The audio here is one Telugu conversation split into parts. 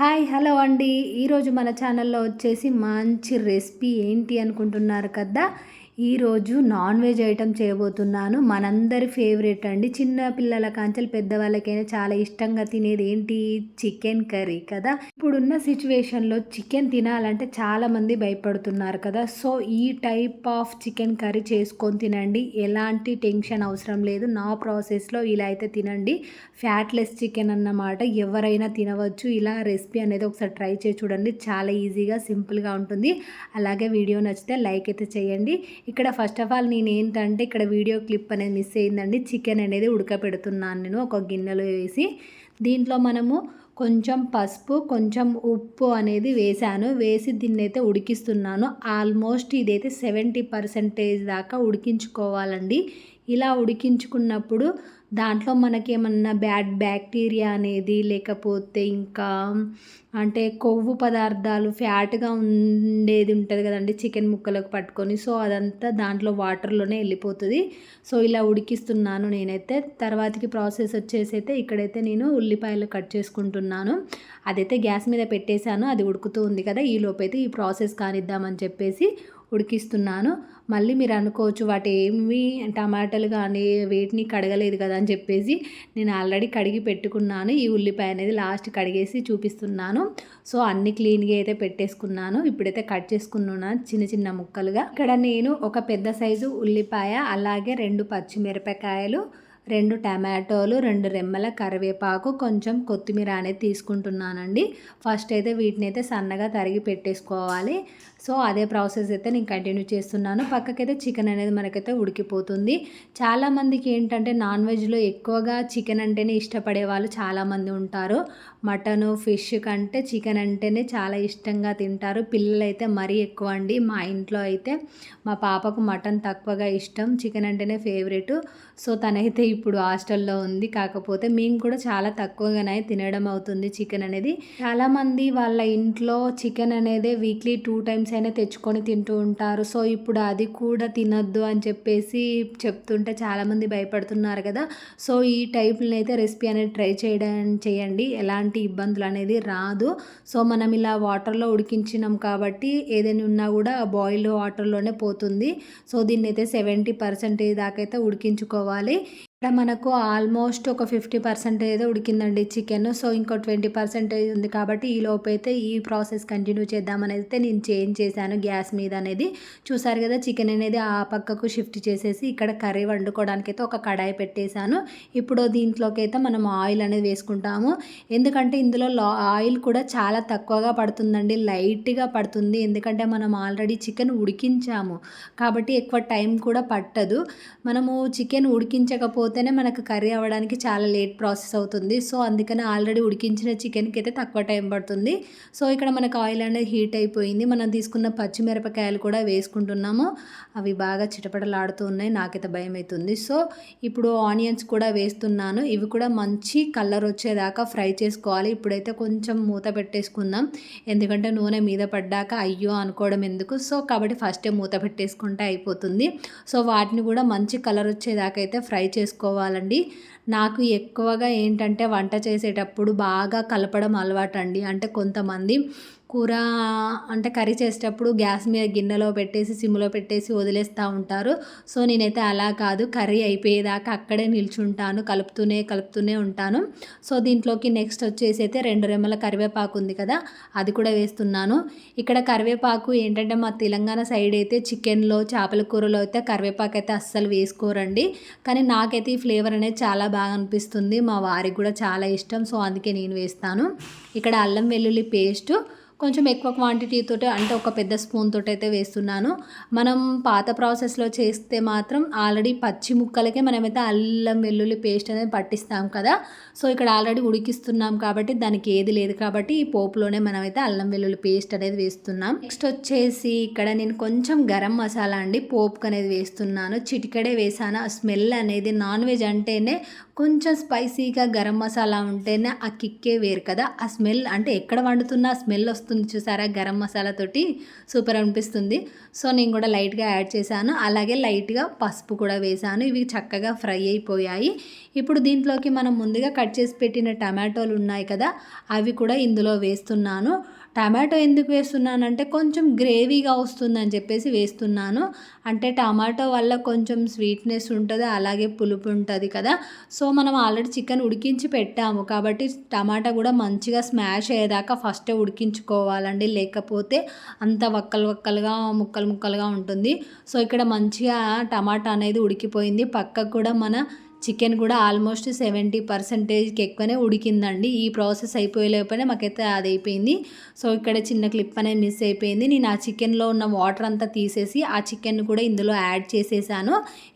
హాయ్ హలో అండి. ఈరోజు మన ఛానల్లో వచ్చేసి మంచి రెసిపీ ఏంటి అనుకుంటున్నారు కదా? ఈరోజు నాన్ వెజ్ ఐటమ్ చేయబోతున్నాను. మనందరి ఫేవరెట్ అండి. చిన్న పిల్లల కాంచెలు పెద్దవాళ్ళకైనా చాలా ఇష్టంగా తినేది ఏంటి? చికెన్ కర్రీ కదా? ఇప్పుడున్న సిచ్యువేషన్లో చికెన్ తినాలంటే చాలామంది భయపడుతున్నారు కదా. సో ఈ టైప్ ఆఫ్ చికెన్ కర్రీ చేసుకొని తినండి. ఎలాంటి టెన్షన్ అవసరం లేదు. నా ప్రాసెస్లో ఇలా అయితే తినండి. ఫ్యాట్లెస్ చికెన్ అన్నమాట ఎవరైనా తినవచ్చు. ఇలా రెసిపీ అనేది ఒకసారి ట్రై చేసి చూడండి. చాలా ఈజీగా సింపుల్గా ఉంటుంది. అలాగే వీడియో నచ్చితే లైక్ అయితే చేయండి. ఇక్కడ ఫస్ట్ ఆఫ్ ఆల్ నేను ఏంటంటే ఇక్కడ వీడియో క్లిప్ అనేది మిస్ అయిందండి. చికెన్ అనేది ఉడకపెడుతున్నాను నేను ఒక గిన్నెలో వేసి. దీంట్లో మనము కొంచెం పసుపు కొంచెం ఉప్పు అనేది వేసాను. వేసి దీన్ని అయితే ఉడికిస్తున్నాను. ఆల్మోస్ట్ ఇదైతే సెవెంటీ పర్సెంటేజ్ దాకా ఉడికించుకోవాలండి. ఇలా ఉడికించుకున్నప్పుడు దాంట్లో మనకి ఏమన్నా బ్యాడ్ బ్యాక్టీరియా అనేది లేకపోతే ఇంకా అంటే కొవ్వు పదార్థాలు ఫ్యాట్గా ఉండేది ఉంటుంది కదండి చికెన్ ముక్కలకు పట్టుకొని. సో అదంతా దాంట్లో వాటర్లోనే వెళ్ళిపోతుంది సో ఇలా ఉడికిస్తున్నాను నేనైతే. తర్వాతకి ప్రాసెస్ వచ్చేసి అయితే ఇక్కడైతే నేను ఉల్లిపాయలు కట్ చేసుకుంటున్నాను. అదైతే గ్యాస్ మీద పెట్టేశాను. అది ఉడుకుతూ ఉంది కదా ఈ లోపైతే ఈ ప్రాసెస్ కానిద్దామని చెప్పేసి ఉడికిస్తున్నాను. మళ్ళీ మీరు అనుకోవచ్చు వాటి ఏమి టమాటాలు కానీ వేటిని కడగలేదు కదా అని చెప్పేసి నేను ఆల్రెడీ కడిగి పెట్టుకున్నాను. ఈ ఉల్లిపాయ అనేది లాస్ట్ కడిగేసి చూపిస్తున్నాను. సో అన్ని క్లీన్గా అయితే పెట్టేసుకున్నాను. ఇప్పుడైతే కట్ చేసుకున్నాను చిన్న చిన్న ముక్కలుగా. ఇక్కడ నేను ఒక పెద్ద సైజు ఉల్లిపాయ అలాగే రెండు పచ్చిమిరపకాయలు రెండు టమాటోలు రెండు రెమ్మల కరివేపాకు కొంచెం కొత్తిమీర అనేది తీసుకుంటున్నానండి. ఫస్ట్ అయితే వీటిని అయితే సన్నగా తరిగి పెట్టేసుకోవాలి. సో అదే ప్రాసెస్ అయితే నేను కంటిన్యూ చేస్తున్నాను. పక్కకైతే చికెన్ అనేది మనకైతే ఉడికిపోతుంది. చాలామందికి ఏంటంటే నాన్ వెజ్లో ఎక్కువగా చికెన్ అంటేనే ఇష్టపడే వాళ్ళు చాలామంది ఉంటారు. మటను ఫిష్ కంటే చికెన్ అంటేనే చాలా ఇష్టంగా తింటారు. పిల్లలైతే మరీ ఎక్కువ అండి. మా ఇంట్లో అయితే మా పాపకు మటన్ తక్కువగా ఇష్టం. చికెన్ అంటేనే ఫేవరెట్. సో తనైతే ఇప్పుడు హాస్టల్లో ఉంది. కాకపోతే మేము కూడా చాలా తక్కువగానే తినడం అవుతుంది చికెన్ అనేది. చాలామంది వాళ్ళ ఇంట్లో చికెన్ అనేది వీక్లీ టూ టైమ్స్ అయినా తెచ్చుకొని తింటూ ఉంటారు. సో ఇప్పుడు అది కూడా తినద్దు అని చెప్పేసి చెప్తుంటే చాలామంది భయపడుతున్నారు కదా. సో ఈ టైప్లో అయితే రెసిపీ అనేది ట్రై చేయడం చేయండి. ఎలాంటి ఇబ్బందులు అనేది రాదు. సో మనం ఇలా వాటర్లో ఉడికించినాం కాబట్టి ఏదైనా ఉన్నా కూడా బాయిల్ వాటర్లోనే పోతుంది. సో దీన్ని అయితే సెవెంటీ పర్సెంటేజ్ దాకైతే అయితే ఉడికించుకోవాలి. ఇక్కడ మనకు ఆల్మోస్ట్ ఒక ఫిఫ్టీ పర్సెంటేజ్ ఉడికిందండి చికెన్. సో ఇంకో ట్వంటీ పర్సెంటేజ్ ఉంది కాబట్టి ఈ లోపు అయితే ఈ ప్రాసెస్ కంటిన్యూ చేద్దామని అయితే నేను చేంజ్ చేశాను గ్యాస్ మీద అనేది. చూసారు కదా చికెన్ అనేది ఆ పక్కకు షిఫ్ట్ చేసేసి ఇక్కడ కర్రీ వండుకోవడానికి అయితే ఒక కడాయి పెట్టేశాను. ఇప్పుడు దీంట్లోకి అయితే మనం ఆయిల్ అనేది వేసుకుంటాము. ఎందుకంటే ఇందులో ఆయిల్ కూడా చాలా తక్కువగా పడుతుందండి లైట్గా పడుతుంది. ఎందుకంటే మనం ఆల్రెడీ చికెన్ ఉడికించాము కాబట్టి ఎక్కువ టైం కూడా పట్టదు. మనము చికెన్ ఉడికించకపోతే పోతేనే మనకు కర్రీ అవ్వడానికి చాలా లేట్ ప్రాసెస్ అవుతుంది. సో అందుకని ఆల్రెడీ ఉడికించిన చికెన్కి అయితే తక్కువ టైం పడుతుంది. సో ఇక్కడ మనకు ఆయిల్ అనేది హీట్ అయిపోయింది. మనం తీసుకున్న పచ్చిమిరపకాయలు కూడా వేసుకుంటున్నాము. అవి బాగా చిటపటలాడుతూ ఉన్నాయి. నాకైతే భయం అవుతుంది. సో ఇప్పుడు ఆనియన్స్ కూడా వేస్తున్నాను. ఇవి కూడా మంచి కలర్ వచ్చేదాకా ఫ్రై చేసుకోవాలి. ఇప్పుడైతే కొంచెం మూత పెట్టేసుకుందాం. ఎందుకంటే నూనె మీద పడ్డాక అయ్యో అనుకోవడం ఎందుకు? సో కాబట్టి ఫస్టే మూత పెట్టేసుకుంటే అయిపోతుంది. సో వాటిని కూడా మంచి కలర్ వచ్చేదాకా అయితే ఫ్రై చేసుకో చేసుకోవాలండి. నాకు ఎక్కువగా ఏంటంటే వంట చేసేటప్పుడు బాగా కలపడం అలవాటు అండి అంటే కొంతమంది కూర అంటే కర్రీ చేసేటప్పుడు గ్యాస్ మీద గిన్నెలో పెట్టేసి సిమ్లో పెట్టేసి వదిలేస్తూ ఉంటారు. సో నేనైతే అలా కాదు. కర్రీ అయిపోయేదాకా అక్కడే నిల్చుంటాను. కలుపుతూనే కలుపుతూనే ఉంటాను. సో దీంట్లోకి నెక్స్ట్ వచ్చేసి అయితే రెండు రెమ్మల కరివేపాకు ఉంది కదా అది కూడా వేస్తున్నాను. ఇక్కడ కరివేపాకు ఏంటంటే మా తెలంగాణ సైడ్ అయితే చికెన్లో చేపల కూరలో అయితే కరివేపాకు అయితే అస్సలు వేసుకోరండి. కానీ నాకైతే ఈ ఫ్లేవర్ అనేది చాలా బాగా అనిపిస్తుంది. మా వారికి కూడా చాలా ఇష్టం. సో అందుకే నేను వేస్తాను. ఇక్కడ అల్లం వెల్లుల్లి పేస్టు కొంచెం ఎక్కువ క్వాంటిటీతో అంటే ఒక పెద్ద స్పూన్ తోటి అయితే వేస్తున్నాను. మనం పాత ప్రాసెస్లో చేస్తే మాత్రం ఆల్రెడీ పచ్చి ముక్కలకే మనమైతే అల్లం వెల్లుల్లి పేస్ట్ అనేది పట్టిస్తాం కదా. సో ఇక్కడ ఆల్రెడీ ఉడికిస్తున్నాం కాబట్టి దానికి ఏది లేదు కాబట్టి ఈ పోపులోనే మనమైతే అల్లం వెల్లుల్లి పేస్ట్ అనేది వేస్తున్నాం. నెక్స్ట్ వచ్చేసి ఇక్కడ నేను కొంచెం గరం మసాలా అండి పోపుకు అనేది వేస్తున్నాను. చిటికడే వేసాను. ఆ స్మెల్ అనేది నాన్ వెజ్ అంటేనే కొంచెం స్పైసీగా గరం మసాలా ఉంటేనే ఆ కిక్కే వేరు కదా. ఆ స్మెల్ అంటే ఎక్కడ వండుతున్నా స్మెల్ వస్తుంది. చూసారా? గరం మసాలా తోటి సూపర్ అనిపిస్తుంది. సో నేను కూడా లైట్గా యాడ్ చేశాను. అలాగే లైట్గా పసుపు కూడా వేశాను. ఇవి చక్కగా ఫ్రై అయిపోయాయి. ఇప్పుడు దీంట్లోకి మనం ముందుగా కట్ చేసి పెట్టిన టమాటోలు ఉన్నాయి కదా అవి కూడా ఇందులో వేస్తున్నాను. టమాటో ఎందుకు వేస్తున్నానంటే కొంచెం గ్రేవీగా వస్తుందని చెప్పేసి వేస్తున్నాను. అంటే టమాటో వల్ల కొంచెం స్వీట్నెస్ ఉంటుంది అలాగే పులుపు ఉంటుంది కదా. సో మనం ఆల్రెడీ చికెన్ ఉడికించి పెట్టాము. కాబట్టి టమాటా కూడా మంచిగా స్మాష్ అయ్యేదాకా ఫస్టే ఉడికించుకోవాలండి. లేకపోతే అంత వక్కలు వక్కలుగా ముక్కలు ముక్కలుగా ఉంటుంది. సో ఇక్కడ మంచిగా టమాటా అనేది ఉడికిపోయింది. పక్కకు కూడా మన చికెన్ కూడా ఆల్మోస్ట్ సెవెంటీ పర్సెంటేజ్కి ఎక్కువనే ఉడికిందండి. ఈ ప్రాసెస్ అయిపోయేలోపనే మాకైతే అది అయిపోయింది సో ఇక్కడ చిన్న క్లిప్ అనేది మిస్ అయిపోయింది. నేను ఆ చికెన్లో ఉన్న వాటర్ అంతా తీసేసి ఆ చికెన్ కూడా ఇందులో యాడ్ చేసేసాను.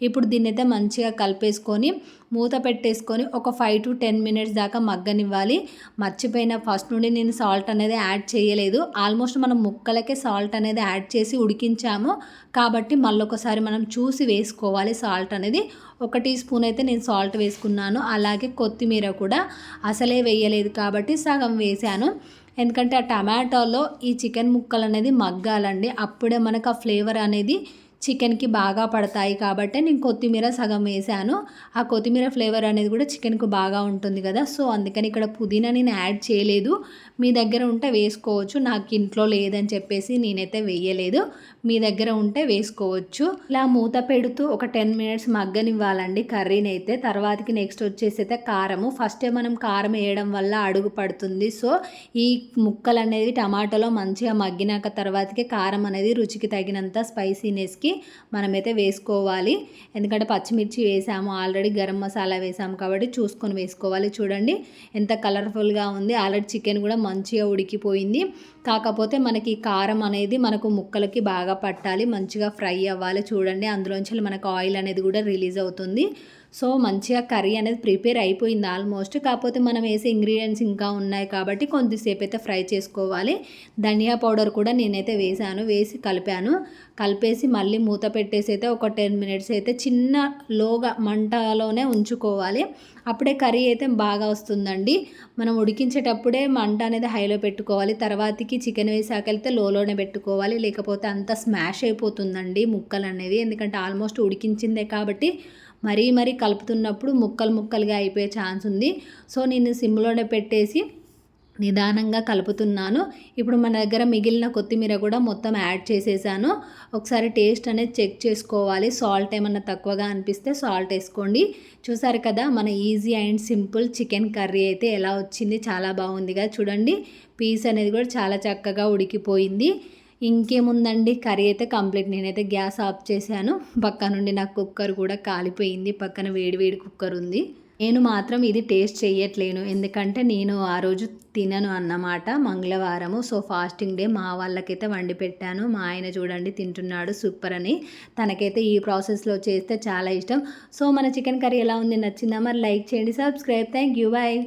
ఇప్పుడు దీన్ని అయితే మంచిగా కలిపేసుకొని మూత పెట్టేసుకొని ఒక ఫైవ్ టు టెన్ మినిట్స్ దాకా మగ్గనివ్వాలి. మర్చిపోయిన ఫస్ట్ నుండి నేను సాల్ట్ అనేది యాడ్ చేయలేదు. ఆల్మోస్ట్ మనం ముక్కలకే సాల్ట్ అనేది యాడ్ చేసి ఉడికించాము. కాబట్టి మళ్ళొకసారి మనం చూసి వేసుకోవాలి సాల్ట్ అనేది. ఒక టీ స్పూన్ అయితే నేను సాల్ట్ వేసుకున్నాను. అలాగే కొత్తిమీర కూడా. అసలే వేయలేదు కాబట్టి సగం వేసాను. ఎందుకంటే ఆ టమాటోలో ఈ చికెన్ ముక్కలు అనేది మగ్గాలండి. అప్పుడే మనకు ఆ ఫ్లేవర్ అనేది చికెన్కి బాగా పడతాయి కాబట్టి నేను కొత్తిమీర సగం వేసాను. ఆ కొత్తిమీర ఫ్లేవర్ అనేది కూడా చికెన్కు బాగా ఉంటుంది కదా. సో అందుకని ఇక్కడ పుదీనా నేను యాడ్ చేయలేదు. మీ దగ్గర ఉంటే వేసుకోవచ్చు. నాకు ఇంట్లో లేదని చెప్పేసి నేనైతే వేయలేదు. మీ దగ్గర ఉంటే వేసుకోవచ్చు. ఇలా మూత పెడుతూ ఒక టెన్ మినిట్స్ మగ్గనివ్వాలండి కర్రీని అయితే తర్వాతకి నెక్స్ట్ వచ్చేసి అయితే కారము. ఫస్టే మనం కారం వేయడం వల్ల అడుగు పడుతుంది. సో ఈ ముక్కలు అనేది టమాటాలో మంచిగా మగ్గినాక తర్వాతకి కారం అనేది రుచికి తగినంత స్పైసీనెస్కి మనమైతే వేసుకోవాలి. ఎందుకంటే పచ్చిమిర్చి వేసాము ఆల్రెడీ గరం మసాలా వేసాము కాబట్టి చూసుకొని వేసుకోవాలి. చూడండి ఎంత కలర్ఫుల్గా ఉంది. ఆల్రెడీ చికెన్ కూడా మంచిగా ఉడికిపోయింది. కాకపోతే మనకి కారం అనేది మనకు ముక్కలకి బాగా పట్టాలి మంచిగా ఫ్రై అవ్వాలి. చూడండి అందులోంచి మనకు ఆయిల్ అనేది కూడా రిలీజ్ అవుతుంది. సో మంచిగా కర్రీ అనేది ప్రిపేర్ అయిపోయింది ఆల్మోస్ట్. కాకపోతే మనం వేసే ఇంగ్రీడియంట్స్ ఇంకా ఉన్నాయి కాబట్టి కొద్దిసేపు అయితే ఫ్రై చేసుకోవాలి. ధనియా పౌడర్ కూడా నేనైతే వేసాను వేసి కలిపాను. కలిపేసి మళ్ళీ మూత పెట్టేసి అయితే ఒక టెన్ మినిట్స్ అయితే చిన్న లోగా మంటలోనే ఉంచుకోవాలి. అప్పుడే కర్రీ అయితే బాగా వస్తుందండి. మనం ఉడికించేటప్పుడే మంట అనేది హైలో పెట్టుకోవాలి. తర్వాతకి చికెన్ వేసాక వెళ్తే లోలోనే పెట్టుకోవాలి. లేకపోతే అంత స్మాష్ అయిపోతుందండి ముక్కలు అనేవి. ఎందుకంటే ఆల్మోస్ట్ ఉడికించిందే కాబట్టి మరీ మరీ కలుపుతున్నప్పుడు ముక్కలు ముక్కలుగా అయిపోయే ఛాన్స్ ఉంది. సో నేను సిమ్లోనే పెట్టేసి నిదానంగా కలుపుతున్నాను. ఇప్పుడు మన దగ్గర మిగిలిన కొత్తిమీర కూడా మొత్తం యాడ్ చేసేసాను. ఒకసారి టేస్ట్ అనేది చెక్ చేసుకోవాలి. సాల్ట్ ఏమన్నా తక్కువగా అనిపిస్తే సాల్ట్ వేసుకోండి. చూసారు కదా మన easy and simple chicken curry అయితే ఎలా వచ్చింది చాలా బాగుందిగా. చూడండి పీస్ అనేది కూడా చాలా చక్కగా ఉడికిపోయింది. ఇంకేముందండి? కర్రీ అయితే కంప్లీట్. నేనైతే గ్యాస్ ఆఫ్ చేశాను. పక్క నుండి నాకు కుక్కర్ కూడా కాలిపోయింది. పక్కన వేడి వేడి కుక్కర్ ఉంది. నేను మాత్రం ఇది టేస్ట్ చేయట్లేను ఎందుకంటే నేను ఆ రోజు తినను అన్నమాట మంగళవారము. సో ఫాస్టింగ్ డే మా వాళ్ళకైతే వండి పెట్టాను. మా ఆయన చూడండి తింటున్నాడు సూపర్ అని. తనకైతే ఈ ప్రాసెస్లో చేస్తే చాలా ఇష్టం. సో మన చికెన్ కర్రీ ఎలా ఉంది? నచ్చిందా? మరి లైక్ చేయండి. సబ్స్క్రైబ్. Thank you. బాయ్.